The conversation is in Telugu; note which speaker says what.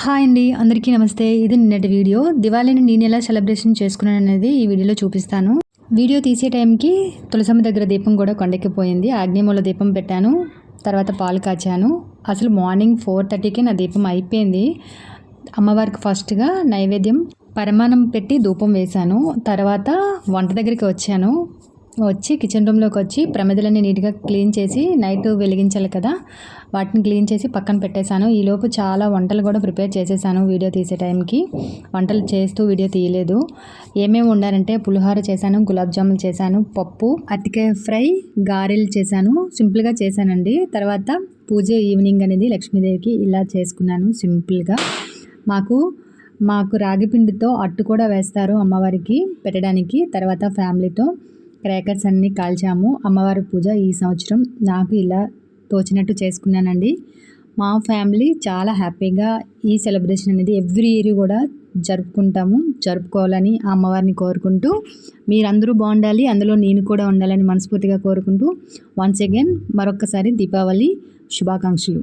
Speaker 1: హాయ్ అండి అందరికీ నమస్తే. ఇది నిన్నటి వీడియో. దివాళీని నేను ఎలా సెలబ్రేషన్ చేసుకున్నాను అనేది ఈ వీడియోలో చూపిస్తాను. వీడియో తీసే టైంకి తులసమ్మ దగ్గర దీపం కూడా కొండెక్కిపోయింది. ఆగ్నేయమూల దీపం పెట్టాను. తర్వాత పాలు కాచాను. అసలు మార్నింగ్ ఫోర్ థర్టీకి నా దీపం అయిపోయింది. అమ్మవారికి ఫస్ట్గా నైవేద్యం పరమాణం పెట్టి ధూపం వేశాను. తర్వాత వంట దగ్గరికి వచ్చాను. వచ్చి కిచెన్ రూమ్లోకి వచ్చి ప్రమిదలన్నీ నీట్గా క్లీన్ చేసి నైట్ వెలిగించాలి కదా. వాటిని క్లీన్ చేసి పక్కన పెట్టేశాను. ఈలోపు చాలా వంటలు కూడా ప్రిపేర్ చేసేసాను వీడియో తీసే టైంకి. వంటలు చేస్తూ వీడియో తీయలేదు. ఏమేమి ఉండాలంటే పులిహోర చేశాను గులాబ్ జామున్ చేశాను పప్పు అరటికాయ ఫ్రై గారెలు చేశాను. సింపుల్గా చేశానండి. తర్వాత పూజ ఈవినింగ్ అనేది లక్ష్మీదేవికి ఇలా చేసుకున్నాను సింపుల్గా. మాకు మాకు రాగి పిండితో అట్టు కూడా వేస్తారు అమ్మవారికి పెట్టడానికి. తర్వాత ఫ్యామిలీతో. క్రాకర్స్ అన్నీ కాల్చాము. అమ్మవారి పూజ ఈ సంవత్సరం నాకు ఇలా తోచినట్టు చేసుకున్నానండి. మా ఫ్యామిలీ చాలా హ్యాపీగా ఈ సెలబ్రేషన్ అనేది ఎవ్రీ ఇయర్ కూడా జరుపుకుంటాము. జరుపుకోవాలని ఆ అమ్మవారిని కోరుకుంటూ మీరందరూ బాగుండాలి. అందులో నేను కూడా ఉండాలని మనస్ఫూర్తిగా కోరుకుంటూ వన్స్ అగైన్ మరొకసారి దీపావళి శుభాకాంక్షలు.